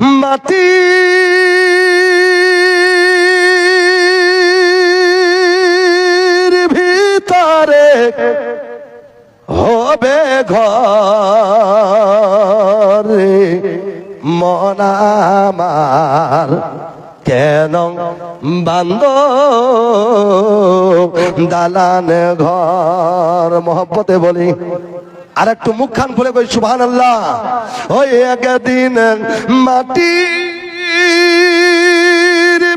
মাটির ভিতরে হবে ঘরে। মন আমার কেন বান্দ দালান ঘর। মহব্বতে বলি আর একটু মুখ খান খুলে কই সুবহান আল্লাহ ওই একদিন মাটির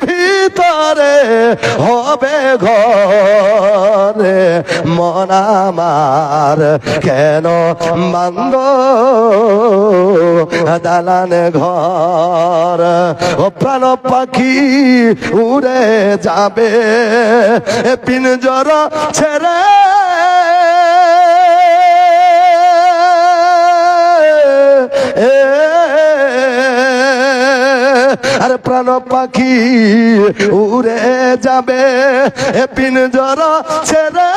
ভিতরে হবে ঘরে, মন আমার কেন বান্দ দালান ঘর, ও প্রাণ পাখি উড়ে যাবে পিনজর ছেড়ে আর প্রাণ পাখি উড়ে যাবে পিনজর ছেড়ে।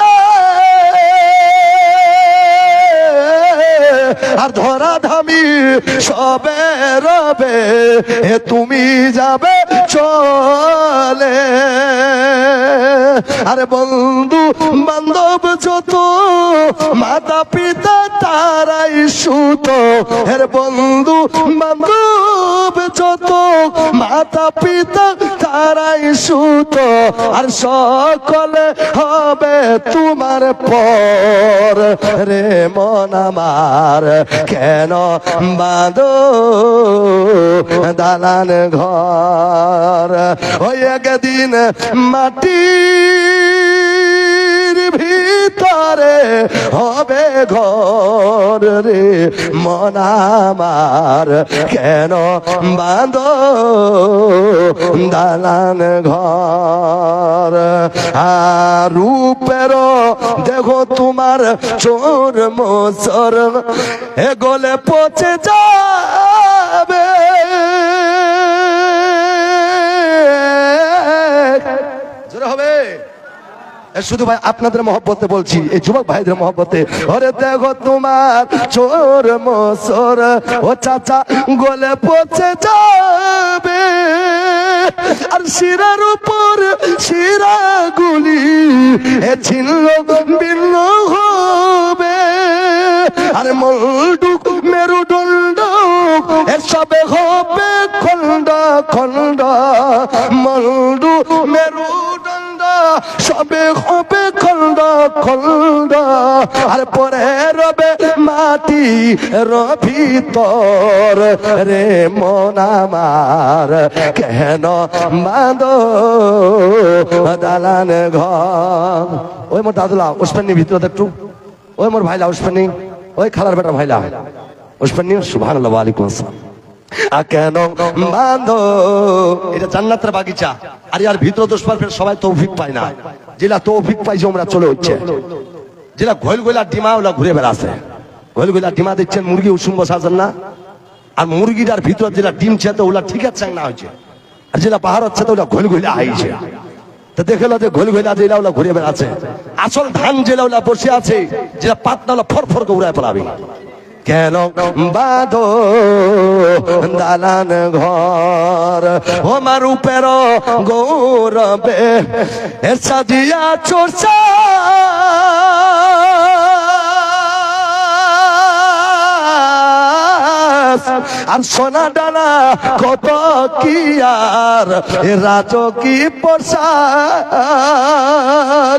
আর ধরা ধামি সবে রবে, এ তুমি যাবে চলে। আরে বন্ধু, বান্ধব যত মাতা পিতা তারাই সুত। এর বন্ধু, বান্ধব যত মাতা পিতা তারাই সুত। আর সকলে হবে তোমার পর। রে মন আমার, কেন বাঁধো দালান ঘর? ওই একদিন মাটির ভিতরে হবে ঘর রে। মন আমার কেন বাঁধো দালান ঘর? আর রূপের দেখো তোমার চোর মোসর এ গলে পচে যাবে। শুধু ভাই আপনাদের মহব্বতে বলছি এই যুবক ভাইদের মহব্বতে। ওরে দেখো তোমার চোর মোসর, ও চাচা গলে পচে যাবে। আর শিরার উপর শিরা গুলি এ, ছিন্ন ভিন্ন হবে। আর মলডুক মেরুদণ্ড এসবে হবে খন্ড খন্ড। মলডু মেরুদণ্ড সবে হবে খন্ড খন্ড আর পরে রবে মাটি রভিতর রে মন আমার, কেন বাঁধ দালান ঘর? ওই মোর দাদুলা উসমানি ভিতরে একটু ওই মোর ভাইলা উসমানি ওই খালার বেটা ভাইলা। উসমানি আল্লাহ আলাইকুম আসসালাম। কেন বাঁধো এটা জান্নাতের বাগিচা। আর ইয়ার ভিতরে পার সবাই তৌফিক পায় না। যেটা তৌফিক পাইছে আমরা চলে হচ্ছে। যেটা ঘোল গোলা ডিমা ওলা ঘুরে বেড়াছে ঘোল গোলা ডিমা দিচ্ছেন মুরগি উসুম বসাছেন না? আর মুরগিটার ভিতর যেটা ডিম ওলা ঠিক আছে না হয়েছে? আর যেটা পাহাড় হচ্ছে তো ওলা ঘোল গোলা আইছে তো দেখল যে ঘোল ঘোলা যেটা ওলা ঘুরে বেড়াচ্ছে। আসল ধান যেটা ওলা বসে আছে। যেটা পাতনা ওলা ফর ফর করে উড়ায় পড়াবে কেন বাঁধো দালান ঘর। আমার উপের গৌরবে সাজিয়া চোরসা আর সোনা ডানা কত কি আর রাজ কি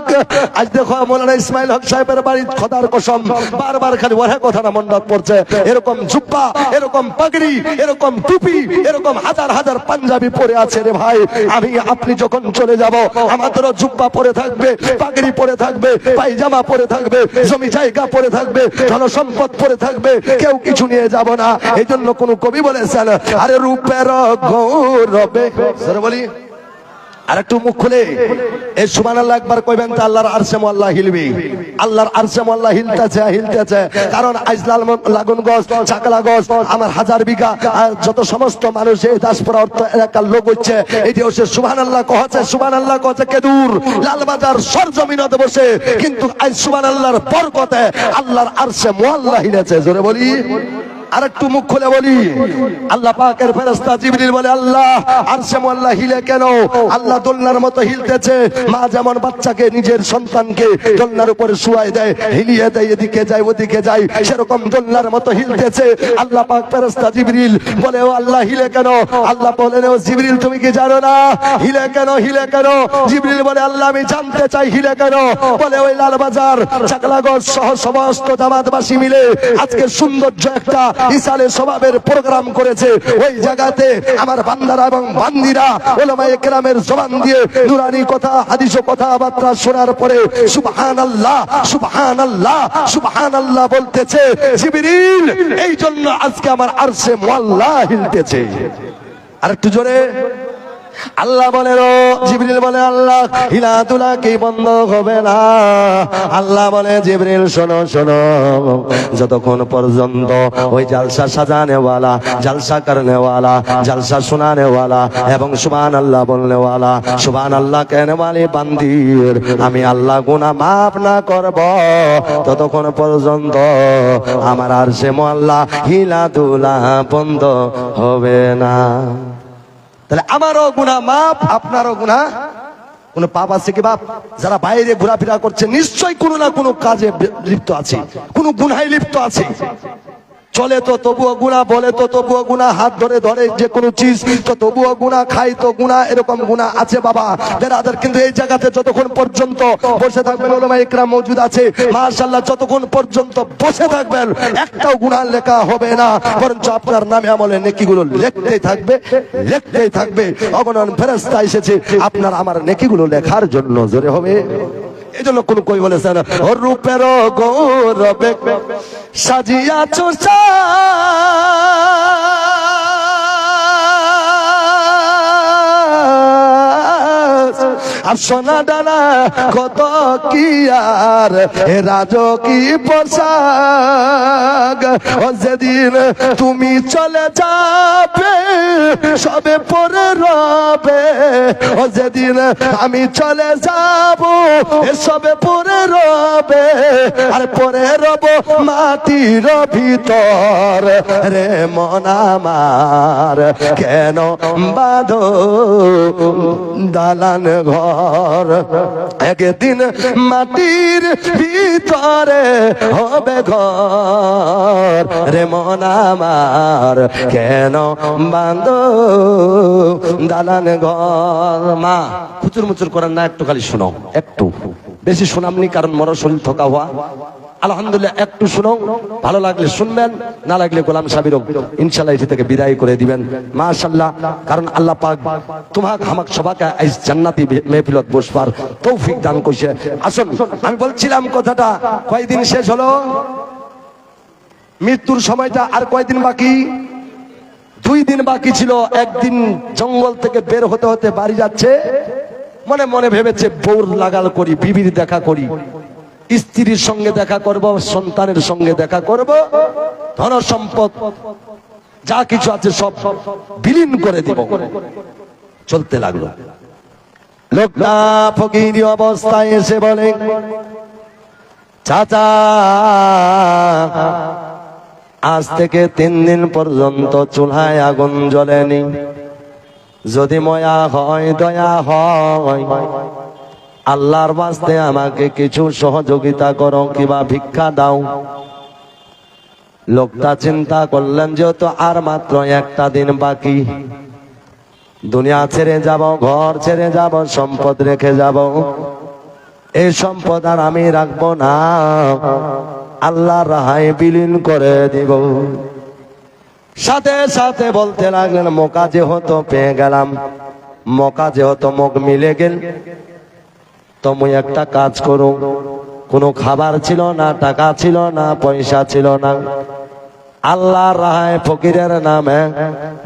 পোশাক আজ দেখো মৌলানা ইসমাইল হক সাহেবের বাড়ি, খোদার কসম, বারবার খালি ওরা কথাটা মন্ডপ পড়ছে। এরকম জুব্বা এরকম পাগড়ি, এরকম টুপি, এরকম হাজার হাজার পাঞ্জাবি পরে আছে রে ভাই। আমি, আপনি যখন চলে যাব, আমাদেরও জুব্বা পরে থাকবে, পাগড়ি পরে থাকবে, পায়জামা পরে থাকবে, জমি জায়গা পরে থাকবে, ধনসম্পদ পরে থাকবে, কেউ কিছু নিয়ে যাব না। এই জন্য কোন কবি বলেছেন, আরে রূপের গৌরবে। বলি। আর একটু মুখ খুলে। এই সুমান আল্লাহ একবার কইবেন তো আল্লাহর আরশে মোল্লা হিলবি। আল্লাহর আরশে মোল্লা হিলতেছে হিলতেছে কারণ আইজলাল লাগুন গছ, চাকলা গছ, আমার হাজার বিঘা যত সমস্ত মানুষ এই দাসপুরা অর্থ এলাকার লোক হচ্ছে, এই যে হচ্ছে সুবহান আল্লাহ কহছে সুবহান আল্লাহ কহছে কেদুর লালবাজার সরজমিনতে বসে, কিন্তু আজ সুবহান আল্লাহর বরকতে আল্লাহর আরশে মোল্লা হিলেছে, জোরে বলি। আর একটু মুখ খুলে বলি। আল্লাহ পাকের ফেরেশতা জিবরিল বলে, আল্লাহ আরশে মোল্লা হিলে কেন? আল্লাহ দোলনার মতো হিলতেছে। মা যেমন বাচ্চাকে, নিজের সন্তানকে দোলনার উপরে শুয়াই দেয়, হিলিয়ে দেয়, এদিকে যায়, ওদিকে যায়, সেরকম দোলনার মতো হিলতেছে। আল্লাহ পাক ফেরেশতা জিবরিল বলে, ও আল্লাহ, হিলে কেন? আল্লাহ বলেন, ও জিবরিল, তুমি কি জানো না? হিলে কেন হিলে কেন? জিবরিল বলে, আল্লাহ, আমি জানতে চাই হিলে কেন? বলে, ওই লালবাজার, চাকলাগঞ্জ সহ সমস্ত জামাতবাসী মিলে আজকে সৌন্দর্য একটা ইসালে স্বভাবের প্রোগ্রাম করেছে। ওই জায়গাতে আমার বান্দারা এবং বান্দিরা ওলামা একরামের জবান দিয়ে নুরানি কথা, হাদিস কথাবার্তা শোনার পরে সুবহান আল্লাহ সুবহান আল্লাহ সুবহান আল্লাহ বলতেছে, জিবরিল, এই জন্য আজকে আমার আরশে মোয়াল্লা হিলতেছে। আরেকটু জোরে। আল্লাহ বলেন ও জিবরিল বলে, আল্লাহ হিলাতুলা কি বন্ধ হবে না। আল্লাহ বলে, জিবরিল, শোনো শোনো, যতক্ষণ পর্যন্ত ওই জালসা সাজানেওয়ালা জালসা করনেওয়ালা জালসা শোনানেওয়ালা এবং সুবান আল্লাহ বলনেওয়ালা সুবান আল্লাহ কেনওয়ালি বান্দির, আমি আল্লাহ গুনা মাফ না করব। ততক্ষণ পর্যন্ত আমার আর সে মোল্লা হিলাতুলা বন্ধ হবে না। তাহলে আমারও গুণা মাপ আপনারও গুণা কোন পাপ আছে কি বাপ? যারা বাইরে ঘোরাফেরা করছে নিশ্চয় কোনো না কোনো কাজে লিপ্ত আছে। কোনো গুনায় লিপ্ত আছে। চলে তো তবুও গুণা বলে তো তবুও গুণা হাত ধরে ধরে যে কোনো চিজ, তো তবুও গুণা খাই তো গুণা এরকম গুণা আছে বাবা। বেরাদার কিন্তু এই জায়গাতে যতক্ষণ পর্যন্ত বসে থাকবেন ওলামা ইকরাম মজুদ আছে, মাশাআল্লাহ, যতক্ষণ পর্যন্ত বসে থাকবেন, একটাও গুণা লেখা হবে না। বরঞ্চ আপনার নামে আমলে নেকিগুলো লিখতেই থাকবে লিখতেই থাকবে। অগণন ফেরেশতা এসেছে, আপনার আমার নেকিগুলো লেখার জন্য জোরে হবে। এই জন্য কোন কই বলেছেন ও রূপের গৌরবে সাজিয়াছ আর সোনা ডানা কত কি আর? রাজ কি পোশাক। ও যেদিন তুমি চলে যাবে, সবে পরে রবে। ও যেদিন আমি চলে যাব সবে পরে রবে। আর পরে রব মাটির ভিতর। রে মন আমার, কেন বাঁধো দালান ঘর? একদিন মাটির ভিতরে হবে ঘর। রে মন আমার, কেন বান্ধ দালান ঘর? মা খুচুর মুচুর করার না, একটু খালি শোনো একটু। বেশি শোনামনি, কারণ মরশরীর থকা হওয়া। আলহামদুলিল্লাহ, একটু শুনো ভালো লাগলে শুনবেন, না লাগলে গোলাম সাবির ইনশাল্লাহ এটি থেকে বিদায় করে দিবেন। মাশাল্লাহ কারণ আল্লাহ পাক তোমাক হামাক সবাকে আইস জান্নাতি মেহফিলত বসবার তৌফিক দান কইছে আসুন, আমি বলছিলাম কথাটা, কয়দিন শেষ হলো? মৃত্যুর সময়টা আর কয়দিন বাকি? দুই দিন বাকি ছিল, একদিন জঙ্গল থেকে বের হতে হতে বাড়ি যাচ্ছে। মনে মনে ভেবেছে বউর লাগাল করি, বিবির দেখা করি। স্ত্রীর সঙ্গে দেখা করব, সন্তানের সঙ্গে দেখা করব ধন সম্পদ যা কিছু আছে সব বিলীন করে দিব। চলতে লাগল। লোকটা ফকিরি অবস্থায় এসে বলে, চাচা, আজ থেকে তিন দিন পর্যন্ত চুলহায় আগুন জ্বলেনি। যদি ময়া হয়, দয়া হয়। আল্লাহর বাস্তে আমাকে কিছু সহযোগিতা করো, কিবা ভিক্ষা দাও। লোকটা চিন্তা করলেন যেহেতু আর মাত্র একটা দিন বাকি। দুনিয়া ছেড়ে যাব, ঘর ছেড়ে যাব, সম্পদ রেখে যাব। এই সম্পদ আর আমি রাখব না। আল্লাহ রাহায় বিলীন করে দিব। সাথে সাথে বলতে লাগলেন মোকা যেহেতু পেয়ে গেলাম মকা যেহেতু মুখ মিলে গেল তুমি একটা কাজ করো কোনো খাবার ছিল না, টাকা ছিল না, পয়সা ছিল না। আল্লাহ রায় ফকিরের নামে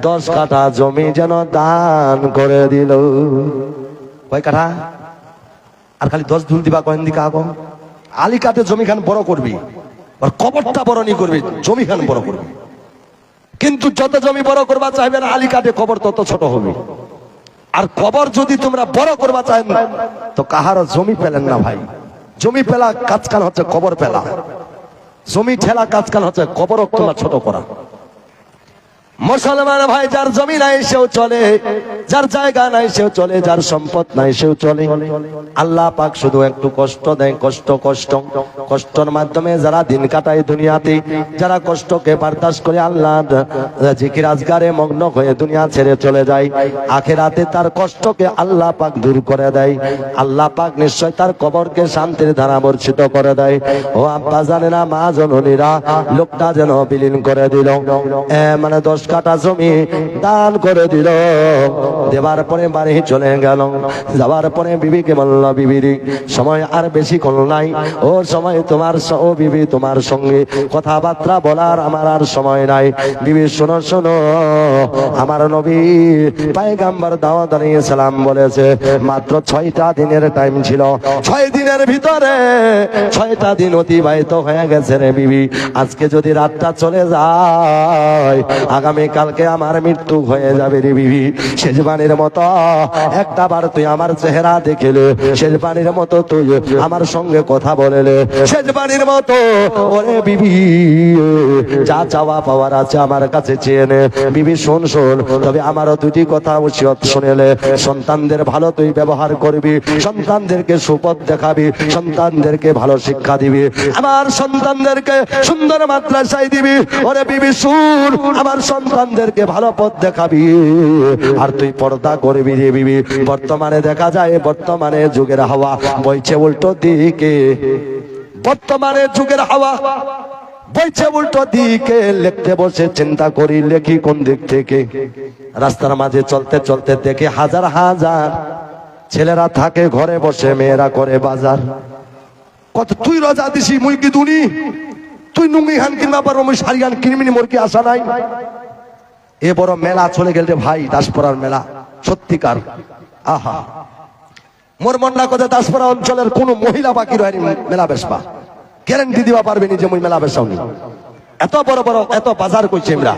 দশ কাঠা জমি যেন দান করে দিল। কয় কাঠা? আর খালি দশ ধুল দিবা কয়েন দিকা আগো আলি কাঠে জমি খান বড় করবি, আর কবরটা বড় নি করবি জমি খান বড় করবি। কিন্তু যত জমি বড় করবা চাইবে না, আলি কাঠে কবর তত ছোট হবে। আর কবর যদি তোমরা বড় করবা চাই তো কাহারও জমি পেলেন না ভাই। জমি পেলা কাজকাল হচ্ছে কবর পেলা। জমি ঠেলা কাজকাল হচ্ছে কবর তোমরা ছোট করা। মুসলমান ভাই, যার জমি নাই, সেও চলে। যার জায়গা নাই, সেও চলে। যার সম্পদ নাই, সেও চলে। আল্লাহ পাক শুধু একটু কষ্ট দেয়, কষ্ট কষ্ট। কষ্টর মাধ্যমে যারা দিন কাটায় দুনিয়াতে, যারা কষ্টকে বারদাস্ত করে আল্লাহ জিকির আজগারে মগ্ন হয়ে দুনিয়া ছেড়ে চলে যায়। আখেরাতে তার কষ্টকে আল্লাহ পাক দূর করে দেয়। আল্লাহ পাক নিশ্চয় তার কবরকে শান্তির ধারা বর্ষিত করে দেয়। ও আব্বা জানে না মা জননীরা, লোকটা যেন বিলীন করে দিল। মানে দশ কাটা জমি দান করে দিল। দেবার পরে বাড়ি চলে গেল। যাওয়ার পরে বিবিকে বলল বিবিরি সময় আর বেশি কোন নাই। ও সময় তোমার ও বিবি তোমার সঙ্গে কথাবার্তা বলার আমার আর সময় নাই। বিবি, শোনো শোনো, আমার নবী পায়গাম্বার দাওয়াত আলাইহিস সালাম বলেছে, মাত্র ছয়টা দিনের টাইম ছিল। ছয় দিনের ভিতরে ছয়টা দিন অতিবাহিত হয়ে গেছে রে বিবি। আজকে যদি রাতটা চলে যায়, আগামী কালকে আমার মৃত্যু হয়ে যাবে রে বিবি। শেষবাণীর মতো একটা বার তুই আমার চেহারা দেখিলে শেষবাণীর মতো তুই আমার সঙ্গে কথা বলেলে। শেষবাণীর মতো, ওরে বিবি, যা চাওয়া পাওয়ার আছে আমার কাছে চেয়ে বিবি, শোন শোন, তবে আমারও দুটি কথা উচিত শুনেলে। সন্তানদের ভালো তুই ব্যবহার করবি, সন্তানদেরকে সুপথ দেখাবি, সন্তানদেরকে ভালো শিক্ষা দিবি। আমার সন্তানদেরকে সুন্দর মাদ্রাসায় দিবি। ওরে বিবি, শুন, আমার সন্তানদেরকে ভালো পথ দেখাবি। আর তুই পর্দা করবি রে বিবি। বর্তমানে দেখা যায়, বর্তমানে যুগের হাওয়া বইছে উল্টো দিকে। বর্তমানে যুগের হাওয়া বইছে উল্টো দিকে। লিখতে বসে চিন্তা করি লেখি কোন দিক থেকে। রাস্তার মাঝে চলতে চলতে দেখে হাজার হাজার ছেলেরা থাকে, ঘরে বসে মেয়েরা করে বাজার। কত তুই রজা দিছি মুই কি দুনি তুই নুঙ্গি হান কিনবা পারব মুই শাড়ি কিনবিনি মোর কি আশা নাই? এ বড় মেলা চলে গেল রে ভাই, দাসপড়ার মেলা। সত্যিকার। আহা। মোর মন্ডা কথা দাসপড়া অঞ্চলের কোন মহিলা বাকি রয়নি মেলা বেসবা। গ্যারান্টি দিবা পারবেনি যে মুই মেলা বেসাও এত বড় বড়, এত বাজার করছি আমরা।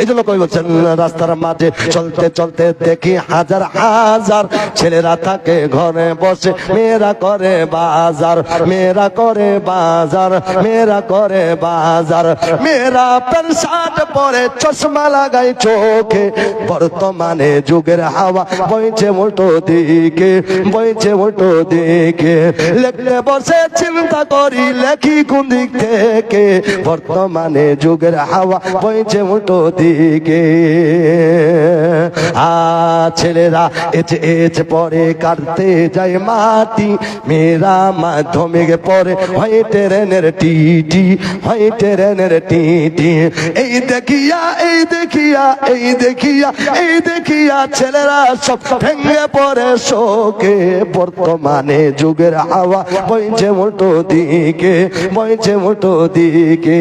এই জন্য কই বলছেন, রাস্তার মাঝে চলতে চলতে দেখি হাজার হাজার ছেলেরা থাকে, ঘরে বসে মেয়েরা করে বাজার, মেয়েরা করে বাজার, মেয়েরা করে বাজার। মেয়েরা প্যান্ট, শার্ট পরে চশমা লাগাই চোখে। বর্তমানে যুগের হাওয়া বইছে উল্টো দিকে, বইছে উল্টো দিকে। লেখলে বসে চিন্তা করি, লেখি কোন দিক থেকে? বর্তমানে যুগের হাওয়া বইছে উল্টো দিকে আ, ছেলেরা এচে এচে পরে কাটতে যায় মাটি। মেয়েরা মাধ্যমিক পরে হয় ট্রেনের টিটি হয় ট্রেনের টিটি। এই দেখিয়া এই দেখিয়া এই দেখিয়া এই দেখিয়া ছেলেরা সব ভেঙে পড়ে শোকে। বর্তমানে যুগের হাওয়া বইছে মোটো দিকে, বইছে মোটো দিকে।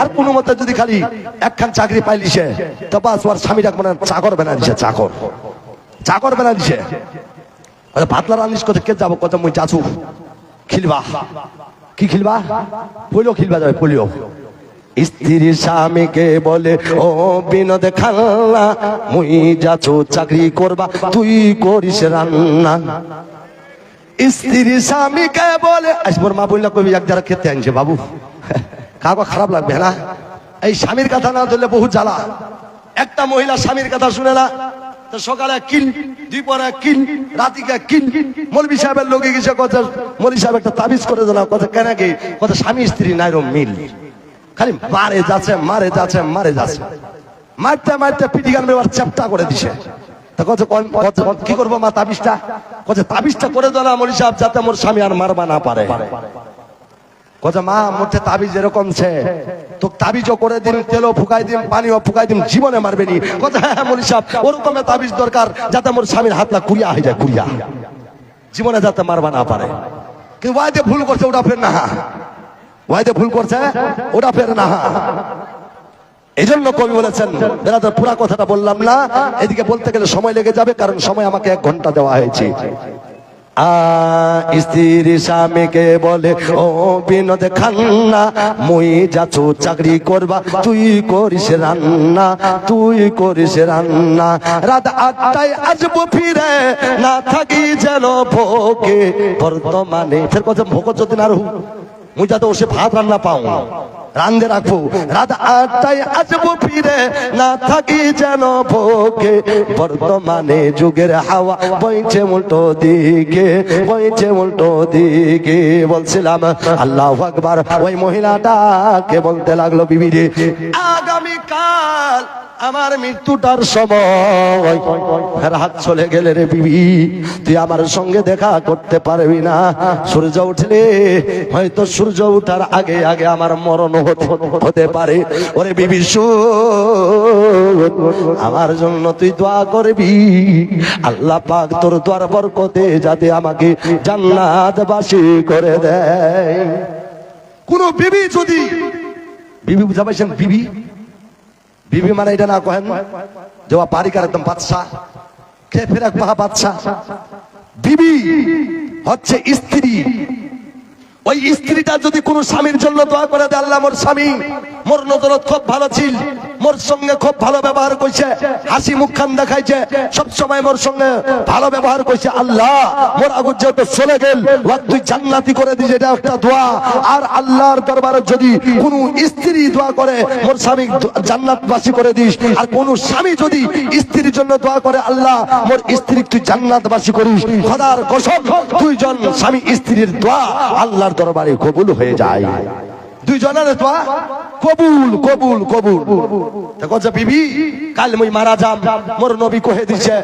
আর কোনো মতে যদি খালি একখান চাকরি পাইলি সে তো বাস ওর স্বামী ডাকবো না চাকর বেনা দিছে, চাকর। চাকর বেনা দিছে। ভাতলা রানিস কথা কে যাব? কথা মুই চাচু খিলবা। কি খিলবা? পোলিও খিলবা যাবে, পোলিও। স্ত্রী স্বামীকে বলে, ও বিনোদ খান্না মুই যাচ্ছ, চাকরি করবা, তুই করিস রান্না। স্ত্রী স্বামীকে বলে আসবর মা বললা কবি এক যারা খেতে আনছে বাবু। কাউকে খারাপ লাগবে না? এই স্বামীর কথা না ধরলে বহু জ্বালা। একটা মহিলা স্বামীর কথা শুনে না, তো সকালে কিল দুপুরে কিল রাতিকে কিল মৌলবী সাহেবের লোকে গেছে কথা মৌলী সাহেব একটা তাবিজ করে দিল কথা কেন কি কথা স্বামী স্ত্রী নাইরো মিল। খালি মারে যাচ্ছে মারে যাচ্ছে মারে যাচ্ছে। মারতে মারতে পিটি গান এবার চ্যাপটা করে দিছে। তা কোন- কি করব মা তাবিজটা? কত তাবিজটা করে দাও না মৌলী সাহেব, যাতে মোর স্বামী আর মারবা না পারে। কথা মা মধ্যে তাবিজ এরকম ছে। তো তাবিজও করে দিন তেলও ফুকাই দিন পানিও ফুকাই দিন জীবনে মারবে নি। কথা হ্যাঁ হ্যাঁ মৌলী সাহেব, ওরকম তাবিজ দরকার যাতে মোর স্বামীর হাত না কুড়িয়া হয়ে যায়, কুড়িয়া। জীবনে যাতে মারবা না পারে। কিন্তু ওয়াইতে ভুল করছে, ওটা ফের না। ওয়াইতে ভুল করছে, ওটা ফের না। এই জন্য কবি বলেছেন, বেরাদার, পুরা কথাটা বললাম না। এদিকে বলতে গেলে সময় লেগে যাবে, কারণ সময় আমাকে এক ঘণ্টা দেওয়া হয়েছে। স্ত্রী স্বামীকে বলে, ও বিনোদ খান্না, মুই যাচ্ছ চাকরি করবা, তুই করিস রান্না, তুই করিস রান্না। রাত আটটায় আসব ফিরে, না থাকি যেন ভোগে। বর্তমানে ফের কথা ভোগ যদি না রহু মুই যাতে ওসে ভাত রান্না পাও। রান্ধে রাখব। রাত আটটায় আসব ফিরে, না থাকি যেন ভোগে। বর্তমানে যুগের হাওয়া বইছে উল্টো দিকে, বইছে উল্টো দিকে। বলছিলাম, আল্লাহ আকবার। ওই মহিলাটাকে বলতে লাগল, বিবি আগামীকাল আমার মৃত্যুটার সময়। রাত চলে গেলে রে বিবি তুই আমার সঙ্গে দেখা করতে পারবি না। সূর্য উঠলে হয়তো সূর্য উঠার আগে আগে আমার মরণ হতে পারে। ওরে বিবি আমার জন্য তুই দোয়া করবি। আল্লাহ পাক তোর দোয়ার বরকতে যাতে আমাকে জান্নাত বাসী করে দেয়। কোন বিবি যদি বিবি বুঝা পাইছেন? বিবি? বিবি মানে এটা না কহেন? যে পারিকার একদম বাদশাহ কে ফেরাক মহা বাদশাহ বিবি হচ্ছে স্ত্রী। ওই স্ত্রীটা যদি কোনো স্বামীর জন্য দোয়া করে আল্লাহ মোর স্বামী। মোর নজরত খুব ভালো ছিল। মোর সঙ্গে খুব ভালো ব্যবহার করছে হাসি মুখখান দেখাইছে। সব সময় মোর সঙ্গে ভালো ব্যবহার করছে আল্লাহ, মোর আগুন যেহেতু চলে গেল তুই জান্নাতি করে দিস, এটা একটা দোয়া। আর আল্লাহর দরবারে যদি কোনো স্ত্রী দোয়া করে, মোর স্বামী জান্নাতবাসী করে দিস। আর কোন স্বামী যদি স্ত্রীর জন্য দোয়া করে, আল্লাহ, মোর স্ত্রী তুই জান্নাতবাসী করিস। খোদার কসম, দুইজন স্বামী স্ত্রীর দোয়া আল্লাহর দরবারে কবুল হয়ে যায়। দুইজনের দোয়া কবুল কবুল কবুল। বিবি, কাল মুই মারা যাম, মোর নবী কহে দিছে,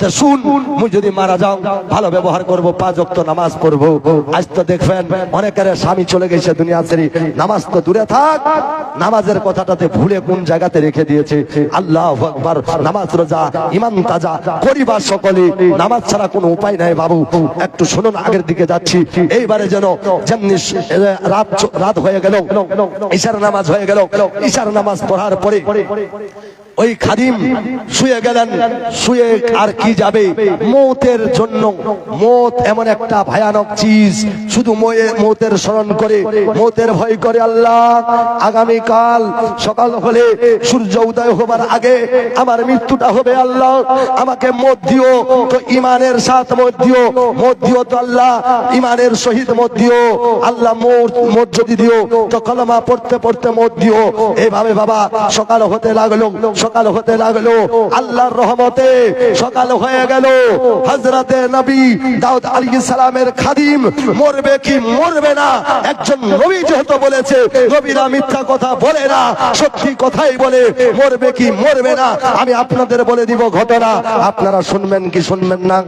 তে শুন, মুই যদি মারা যাও, ভালো ব্যবহার করব, পাঁচ ওয়াক্ত নামাজ পড়ব। আজ তো দেখবেন, অনেকের স্বামী চলে গেছে দুনিয়া ছেড়ে। নামাজ তো দূরে থাক, নামাজের কথাটাতে ভুলে কোন জায়গাতে রেখে দিয়েছে। আল্লাহ আকবার, নামাজ রোজা ইমান তাজা করিবার সকলে, নামাজ ছাড়া কোনো উপায় নাই বাবু। একটু শুনুন, আগের দিকে যাচ্ছি। এইবারে যেন যেমনি রাত রাত হয়ে গেল, ঈশার নামাজ হয়ে গেল। ইশার নামাজ পড়ার পরে ওই খাদিম শুয়ে গেলেন, শুয়ে আর কি যাবে? মৌতের জন্য, মৌত এমন একটা ভয়ানক চিজ, শুধু মৌতের স্মরণ করে, মৌতের ভয় করে আল্লাহ, আগামীকাল সকাল হলে সূর্য উদয় হবার আগে আমার মৃত্যুটা হবে আল্লাহ, আমাকে মত দিও, তো ইমানের সাথ মত দিও মত দিও তো আল্লাহ ইমানের সহিত মত দিও, আল্লাহ মোট মোট যদি দিও, তো কলমা পড়তে পড়তে মত দিও। এভাবে বাবা সকাল হতে লাগল সকাল হতে লাগল। আল্লাহর রহমতে সকাল হয়ে গেল। হজরতে নবী দাউদ আলী সালামের খাদিম মরবে কি মরবে না? একজন নবী যেহেতু বলেছে, নবীরা মিথ্যা কথা বলে না, সত্যি কথাই বলে, মরবে কি মরবে না? আমি আপনাদের বলে দিব ঘটনা। আপনারা শুনবেন কি শুনবেন না?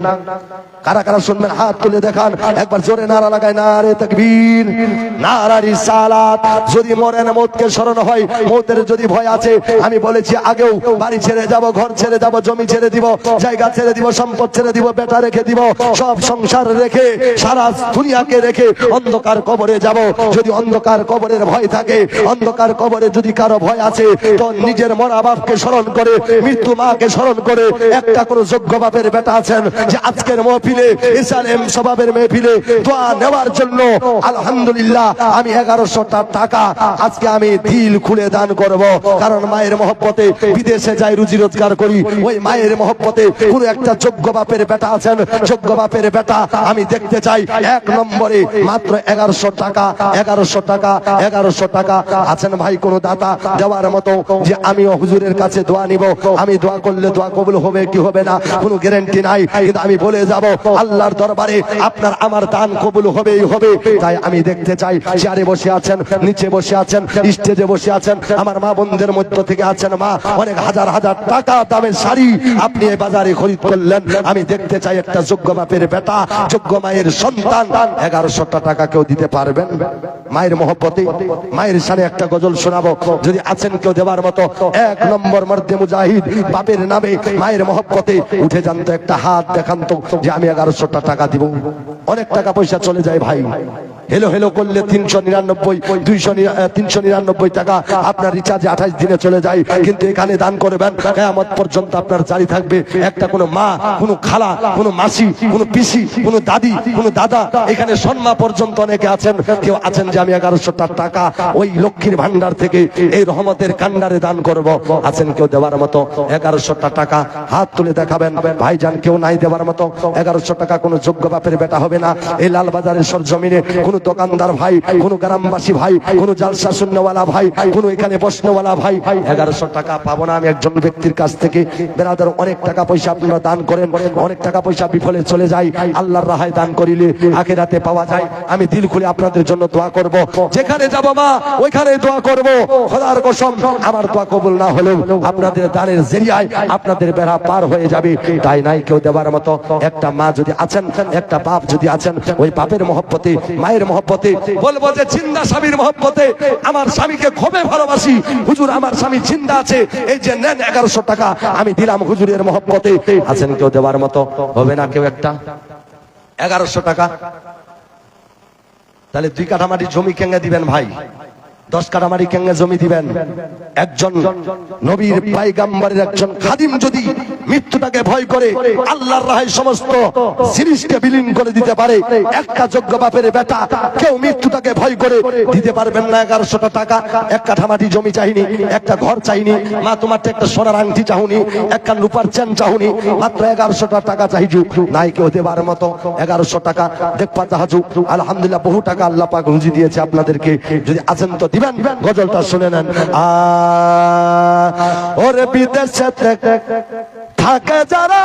কারা কারা শুনবেন? হাত তুলে দেখান। একবার জোরে নারা লাগায় না রে তকবীর, নারা রিসালাত। যদি মরেন, মতকে স্মরণ হয়, মতের যদি ভয় আছে, আমি বলেছি আগেও বাড়ি ছেড়ে যাব, ঘর ছেড়ে যাব, জমি ছেড়ে দিব, জায়গা ছেড়ে দিব, সম্পদ ছেড়ে দিব, বেটা রেখে দিব, সব সংসার রেখে, সারা দুনিয়াকে রেখে অন্ধকার কবরে যাব। যদি অন্ধকার কবরের ভয় থাকে, অন্ধকার কবরে যদি কারও ভয় আছে তো নিজের মরা বাপকে স্মরণ করে, মৃত্যু মাকে স্মরণ করে, একটা কোনো যোগ্য বাপের বেটা আছেন যে আজকের মহফিলে ইসলাম স্বভাবের মেহফিলে দোয়া নেওয়ার জন্য, আলহামদুলিল্লাহ, আমি এগারোশো টাকা আজকে আমি দিল খুলে দান করব। কারণ মায়ের মহব্বতে বিদেশে যাই রুজি রোজগার করি। ওই মায়ের মহব্বতে কোন একটা যোগ্য বাপের বেটা আছেন। যোগ্য বাপের বেটা আমি দেখতে চাই। এক নম্বরে মাত্র এগারোশো টাকা এগারোশো টাকা এগারোশো টাকা আছেন ভাই কোন দাতা দেওয়ার মতো যে আমিও হুজুরের কাছে দোয়া নিব। আমি দোয়া করলে দোয়া কবুল হবে কি হবে না, কোনো গ্যারেন্টি নাই। কিন্তু আমি বলে যাব, আল্লাহর দরবারে আপনার আমার দান কবুল হবেই হবে। তাই আমি দেখতে চাই, চেয়ারে বসে আছেন, নিচে বসে আছেন, স্টেজে বসে আছেন, আমার মা বোনদের মধ্য থেকে আছেন মা অনেক হাজার হাজার টাকা দামের শাড়ি আপনি এই বাজারে খরিদ করলেন। আমি দেখতে চাই একটা যোগ্য বাপের বেটা, যোগ্য মায়ের সন্তান। এগারোশো টাকা কেউ দিতে পারবেন? মায়ের মহব্বতে, মায়ের সামনে একটা গজল শোনাবো। যদি আছেন কেউ দেওয়ার মতো, এক নম্বর মর্দে মুজাহিদ, বাপের নামে মায়ের মহব্বতে উঠে যান তো একটা হাত দেখান তো যে আমি এগারোশো টাকা দিব। অনেক টাকা পয়সা চলে যায় ভাই। হেলো হেলো করলে তিনশো নিরানব্বই, দুইশো তিনশো নিরানব্বই টাকা আপনার রিচার্জে আঠাশ দিনে চলে যায়। কিন্তু এখানে দান করবেন, কেয়ামত পর্যন্ত আপনার জারি থাকবে। একটা কোনো মা, কোনো খালা, কোনো মাসি, কোনো পিসি, কোনো দাদি, কোনো দাদা, এখানে সন্মা পর্যন্ত অনেকে আছেন, কেউ আছেন যে আমি এগারোশো টাকা ওই লক্ষ্মীর ভান্ডার থেকে এই রহমতের কান্ডারে দান করব। আছেন কেউ দেওয়ার মতো? এগারোশো টাকা হাত তুলে দেখাবেন। ভাইজান কেউ নাই দেওয়ার মতো? এগারোশো টাকা কোনো যোগ্য বাপের বেটা হবে না। এই লালবাজারের সরজমিনে কোনো দোকানদার ভাই, কোনো গ্রামবাসী ভাই, কোনো জালসা শূন্যওয়ালা ভাই, কোনো এখানে বসনেওয়ালা ভাই, এগারোশো টাকা পাবো না আমি একজন ব্যক্তির কাছ থেকে। বেড়াদের অনেক টাকা পয়সা আপনারা দান করেন, অনেক টাকা পয়সা বিফলে চলে যায়, আল্লাহর রাহায় দান করিলে আখেরাতে পাওয়া যায়। আমি দিল খুলে আপনাদের জন্য দোয়া করব। যেখানে যাব মা, ওইখানে দোয়া করব। খোদার কসম, আমার দোয়া কবুল না হলেও আপনাদের দানের জেরিয়ায় আপনাদের বেড়া পার হয়ে যাবে। তাই নাই কেউ দেওয়ার মতো। একটা মা যদি আছেন, একটা বাপ যদি আছেন, ওই বাপের মহব্বতে, মায়ের মহব্বতে, বলব যে চিন্দা স্বামীর মহব্বতে, আমার স্বামীকে খুবই ভালোবাসি। হুজুর, আমার স্বামী চিন্দা আছে। এই যে নেন এগারোশো টাকা, আমি দিলাম হুজুরের মহব্বতে। আছেন কেউ দেওয়ার মতো? হবে না কেউ একটা? এগারোশো টাকা। তাহলে দুই কাঠা মাটি জমি কেঙ্গে দিবেন ভাই। দশ কাঠা মাটি কেঙ্গে জমি দিবেন। একজন নবীর পাইগাম্বারের একজন খাদিম যদি মৃত্যুটাকে ভয় করে, আল্লাহর রাহে সমস্ত জিনিসকে বিলীন করে দিতে পারে, একটা যোগ্য বাপের বেটা কেউ মৃত্যুটাকে ভয় করে দিতে পারবেন না, এগারোশোটা টাকা, এক কাঠা মাটি জমি চাইনি, একটা ঘর চাইনি, মা তোমার একটা সোনার আংটি চাহুনি, একটা রূপার চেন চাহুনি, মাত্র এগারোশোটা টাকা চাইছু নাই কেউ দেবার মতো, এগারোশো টাকা দেখবা তাহাজু, আলহামদুলিল্লাহ বহু টাকা আল্লাহ পাক রুজি দিয়েছে আপনাদেরকে, যদি আছেন তো দিবেন? গজলটা শুনে নেন। ওরে বিদেশে থাকে যারা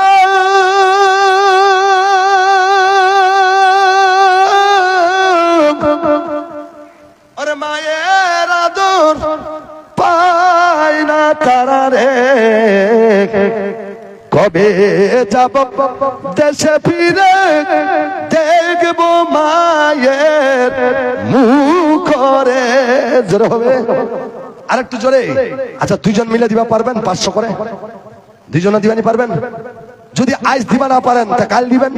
ওরে মায়ের আদর পায় না তারা রে। কবে যাব দেশে ফিরে? দেখব মায়ের মুখ করে। জোরে হবে। আর একটু জোরে। আচ্ছা দুইজন মিলে দিবা পারবেন? পাঁচশো করে। দুইজনে দিবানি পারবেন? যদি আজ দিবা না পারেন, তা কাল দিবেন।